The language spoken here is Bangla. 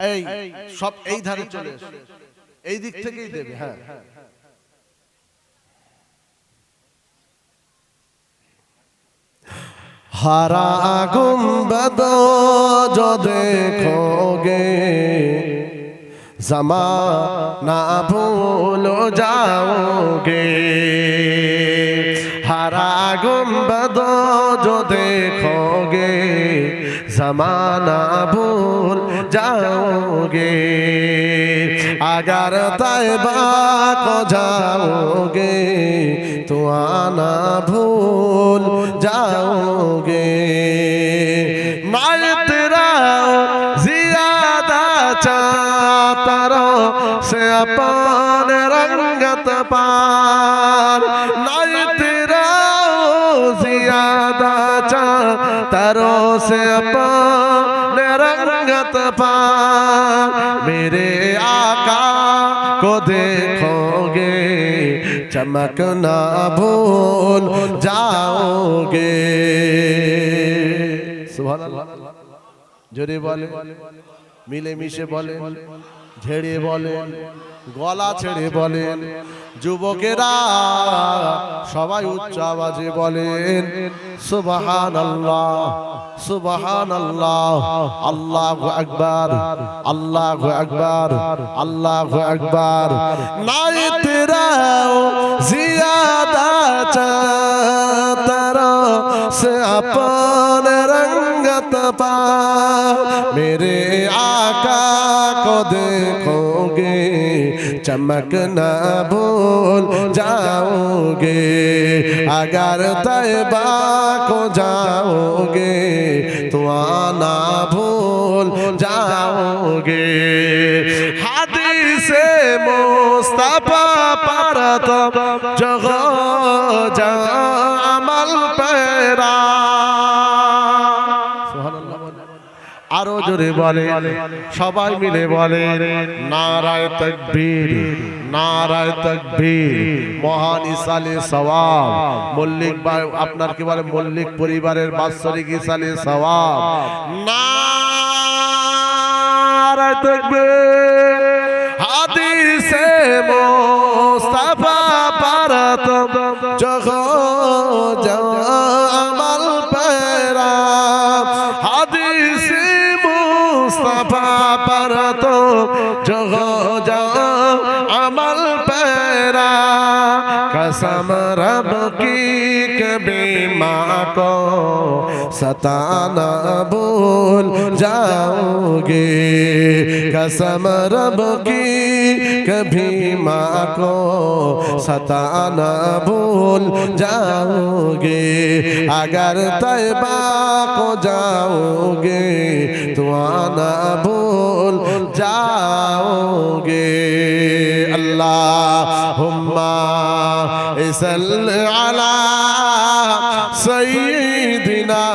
এই সব এই ধারে চলে আসে এই দিক থেকেই দেবে হ্যাঁ।, হ্যাঁ, হ্যাঁ। হারা গুম্বদ যো দেখোগে জমা না ভুল যাওগে। হারা গুম্বদ যো দেখোগে জমানা ভুল যাওগে, আগার তাইবা কো যাওগে তো আনা ভুল যাওগে। মায় তেরা জিয়াদা চাতার, সে আপন রঙ্গত পার। নাই चाहता रहो से अपन रंगत पार मेरे आका को देखोगे चमकना भूल जाओगे সুবহানাল্লাহ জোরে বলে মিলে মিশে বলেন ঝেড়ে বলেন গলা ছেড়ে বলেন যুবকেরা সবাই উচ্চ আওয়াজে বলেন সুবহান আল্লাহ সুবহান আল্লাহ আল্লাহু আকবার আল্লাহু আকবার আল্লাহু আকবার। নাই তেরা জিয়াদা চাহতা से अपन रंगत पा। मेरे आका को देखोगे, चमक न भूल जाओगे। अगर तैबा को जाओगे तो आना भूल जाओगे। हादी से मुस्तफ़ा पर तो जगह जा আরও জোরে বলে, সবাই মিলে বলে, নারায় তকবীর নারায় তকবীর, মহান ইসালে সওয়াব, মল্লিক আপনার কি বলে, মল্লিক পরিবারের বাৎসরিক ইসালে সওয়াব, নারায় তকবীর। जो जाओ, अमल पैरा। कसम रब की कभी माँ को सताना भूल जाओगे। कसम रब की कभी माँ को सताना भूल जाओगे। अगर तयबा को जाओगे तो आना भूल اللهم صل على سيدنا